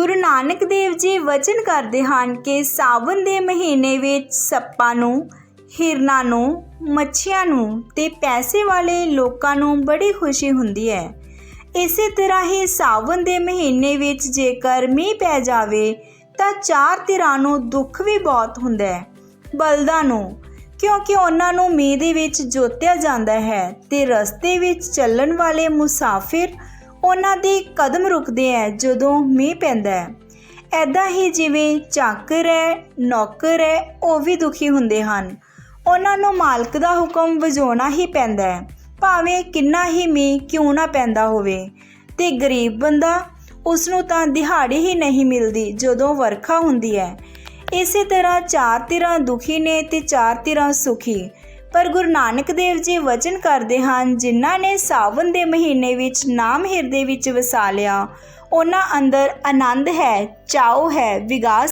ਗੁਰੂ ਨਾਨਕ ਦੇਵ ਜੀ ਵਚਨ ਕਰਦੇ ਹਨ ਕਿ ਸਾਵਨ ਦੇ ਮਹੀਨੇ ਵਿੱਚ ਸੱਪਾਂ ਨੂੰ, ਹਿਰਨਾਂ ਨੂੰ, ਮੱਛੀਆਂ ਨੂੰ ਤੇ ਪੈਸੇ ਵਾਲੇ ਲੋਕਾਂ ਨੂੰ ਬੜੀ ਖੁਸ਼ੀ ਹੁੰਦੀ ਹੈ। ਇਸੇ ਤਰ੍ਹਾਂ ਹੀ ਸਾਵਨ ਦੇ ਮਹੀਨੇ ਵਿੱਚ ਜੇਕਰ ਮੀਂਹ ਪੈ ਜਾਵੇ, ਤਾਂ ਚਾਰ ਧਿਰਾਂ ਨੂੰ ਦੁੱਖ ਵੀ ਬਹੁਤ ਹੁੰਦਾ ਹੈ, ਬਲਦਾਂ ਨੂੰ, ਕਿਉਂਕਿ ਉਹਨਾਂ ਨੂੰ ਮੀਂਹ ਦੇ ਵਿੱਚ ਜੋਤਿਆ ਜਾਂਦਾ ਹੈ ਤੇ ਰਸਤੇ ਵਿੱਚ ਚੱਲਣ ਵਾਲੇ ਮੁਸਾਫਿਰ ਉਹਨਾਂ ਦੇ ਕਦਮ ਰੁਕਦੇ ਹੈ ਜਦੋਂ ਮੀਂਹ ਪੈਂਦਾ ਹੈ ਐਦਾਂ ਹੀ ਜਿਵੇਂ ਚਾਕਰ ਹੈ ਨੌਕਰ ਹੈ ਉਹ ਵੀ ਦੁਖੀ ਹੁੰਦੇ ਹਨ। ਉਹਨਾਂ ਨੂੰ ਮਾਲਕ ਦਾ ਹੁਕਮ ਵਜਾਉਣਾ ਹੀ ਪੈਂਦਾ ਹੈ ਭਾਵੇਂ ਕਿੰਨਾ ਹੀ ਮੀਂਹ ਕਿਉਂ ਨਾ ਪੈਂਦਾ ਹੋਵੇ। ਤੇ ਗਰੀਬ ਬੰਦਾ ਉਸ ਨੂੰ ਤਾਂ ਦਿਹਾੜੀ ਹੀ ਨਹੀਂ ਮਿਲਦੀ ਜਦੋਂ ਵਰਖਾ ਹੁੰਦੀ ਹੈ ਇਸੇ ਤਰ੍ਹਾਂ ਚਾਰ ਧਿਰਾਂ ਦੁਖੀ ਨੇ ਤੇ ਚਾਰ ਧਿਰਾਂ ਸੁਖੀ। ਪਰ ਗੁਰੂ ਨਾਨਕ ਦੇਵ ਜੀ ਵਚਨ ਕਰਦੇ ਹਨ, ਜਿਨ੍ਹਾਂ ਨੇ ਸਾਵਨ ਦੇ ਮਹੀਨੇ ਵਿੱਚ ਨਾਮ ਹਿਰਦੇ ਵਿੱਚ ਵਸਾ ਲਿਆ, ਉਹਨਾਂ ਅੰਦਰ ਆਨੰਦ ਹੈ ਚਾਉ ਹੈ, ਵਿਗਾਸ